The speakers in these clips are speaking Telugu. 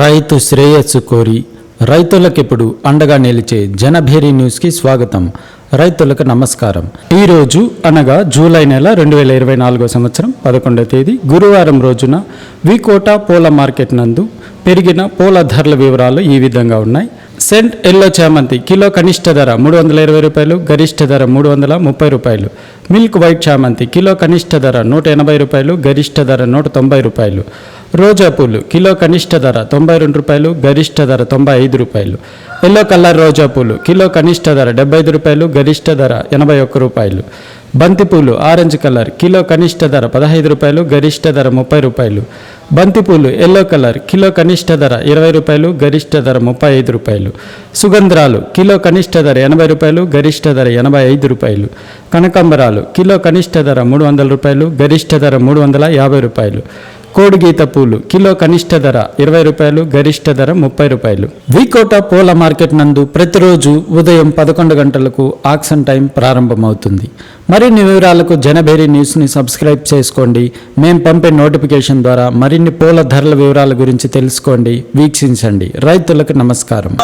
రైతు శ్రేయస్సు కోరి రైతులకిప్పుడు అండగా నిలిచే జనభేరి న్యూస్కి స్వాగతం. రైతులకు నమస్కారం. ఈరోజు అనగా జూలై నెల రెండు వేల ఇరవై నాలుగో సంవత్సరం పదకొండవ తేదీ గురువారం రోజున వికోట పూల మార్కెట్ నందు పెరిగిన పూల ధరల వివరాలు ఈ విధంగా ఉన్నాయి. సెంట్ ఎల్లో చామంతి కిలో కనిష్ట ధర మూడు వందల ఇరవై రూపాయలు గరిష్ట ధర మూడు వందల ముప్పై రూపాయలు. మిల్క్ వైట్ చామంతి కిలో కనిష్ట ధర నూట ఎనభై రూపాయలు గరిష్ట ధర నూట తొంభై రూపాయలు. రోజా పూలు కిలో కనిష్ట ధర తొంభై రెండు రూపాయలు గరిష్ట ధర తొంభై ఐదు రూపాయలు. ఎల్లో కలర్ రోజా పూలు కిలో కనిష్ట ధర డెబ్బై ఐదు రూపాయలు గరిష్ట ధర ఎనభై ఒక్క రూపాయలు. బంతిపూలు ఆరెంజ్ కలర్ కిలో కనిష్ట ధర పదహైదు రూపాయలు గరిష్ట ధర ముప్పై రూపాయలు. బంతిపూలు ఎల్లో కలర్ కిలో కనిష్ట ధర ఇరవై రూపాయలు గరిష్ట ధర ముప్పై ఐదు రూపాయలు. సుగంధ్రాలు కిలో కనిష్ట ధర ఎనభై రూపాయలు గరిష్ట ధర ఎనభై ఐదు రూపాయలు. కనకాంబరాలు కిలో కనిష్ట ధర మూడు వందల రూపాయలు గరిష్ట ధర మూడు వందల యాభై రూపాయలు. కోడిగీత పూలు. కిలో కనిష్ట ధర ఇరవై రూపాయలు గరిష్ట ధర ముప్పై రూపాయలు. వికోట పూల మార్కెట్ నందు ప్రతిరోజు ఉదయం పదకొండు గంటలకు ఆక్షన్ టైం ప్రారంభమవుతుంది. మరిన్ని వివరాలకు జనభేరి న్యూస్ని సబ్స్క్రైబ్ చేసుకోండి. మేము పంపే నోటిఫికేషన్ ద్వారా మరిన్ని పూల ధరల వివరాల గురించి తెలుసుకోండి వీక్షించండి. రైతులకు నమస్కారం.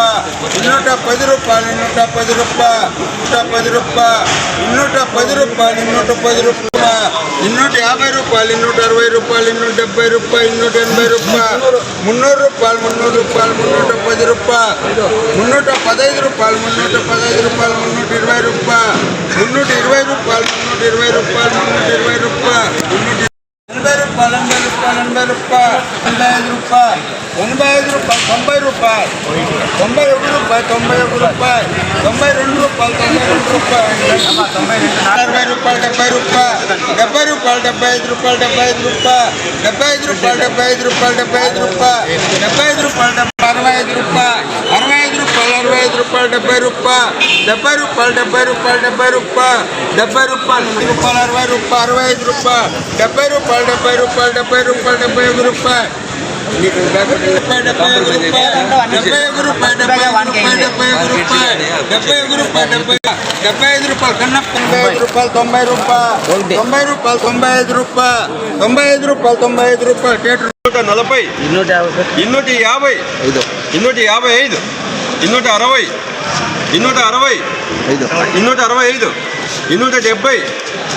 ఇన్నూట పది రూపాయలు ఇన్నూట పది రూపాయలు నూట పది రూపాయలు ఇన్నూట పది రూపాయలు ఇన్నూట పది రూపాయలు ఇన్నూట యాభై రూపాయలు ఇన్నూట అరవై రూపాయలు ఇన్నూట డెబ్బై రూపాయలు ఇన్నూట ఎనభై రూపాయలు మున్నూరు రూపాయలు మున్నూరు రూపాయలు మున్నూట పది రూపాయలు మున్నూట పదహైదు రూపాయలు మున్నూట పదహైదు రూపాయలు మున్నూట ఇరవై రూపాయలు మున్నూట ఇరవై రూపాయలు మున్నూట ఇరవై రూపాయలు మున్నూట ఇరవై రూపాయలు మున్నూట ఎనభై రూపాయలు ఎనభై రూపాయలు ఎనభై రూపాయలు ఎనభై ఐదు రూపాయలు ఎనభై ఐదు రూపాయలు తొంభై రూపాయలు తొంభై ఒక రూపాయలు తొంభై ఒక రూపాయలు తొంభై రెండు రూపాయలు తొంభై రెండు రూపాయలు అరవై రూపాయలు డెబ్బై రూపాయలు డెబ్బై రూపాయలు డెబ్బై ఐదు రూపాయలు డెబ్బై ఐదు రూపాయలు డెబ్బై ఐదు రూపాయలు డెబ్బై ఐదు రూపాయలు డెబ్బై ఐదు రూపాయలు డెబ్బై ఐదు రూపాయలు డెబ్బై అరవై ఐదు రూపాయలు అరవై ఐదు రూపాయలు అరవై ఐదు రూపాయలు డెబ్బై రూపాయలు డెబ్బై రూపాయలు డెబ్బై రూపాయలు డెబ్బై రూపాయలు డెబ్బై రూపాయలు నూరు రూపాయలు అరవై రూపాయలు అరవై ఐదు రూపాయలు డెబ్బై రూపాయలు డెబ్బై రూపాయలు డెబ్బై రూపాయలు డెబ్బై ఐదు రూపాయలు నీకు రూపాయి డెబ్బై ఒక రూపాయి డెబ్బై ఒక రూపాయి డెబ్బై రూపాయి డెబ్బై ఒక రూపాయి డెబ్బై ఒక యాభై ఇన్నూట యాభై ఐదు ఇన్నూట అరవై ఇన్నూట అరవై ఐదు ఇన్నూట అరవై ఐదు ఇన్నూట డెబ్బై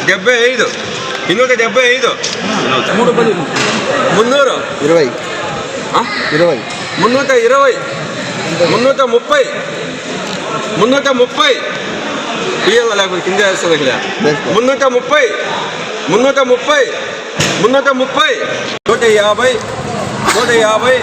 డెబ్బై ఐదు ఇన్నూట డెబ్బై ఐదు మున్నూరు. ఇరవై. ఇరవై. మున్నూట ఇరవై మున్నూట ముప్పై మున్నూట ముప్పై. ఇయ్యాల లేకపోతే కింద వేస్తుంది ఇక్కడ. మున్నూట ముప్పై మున్నూట ముప్పై మున్నూట ముప్పై. నూట యాభై నూట యాభై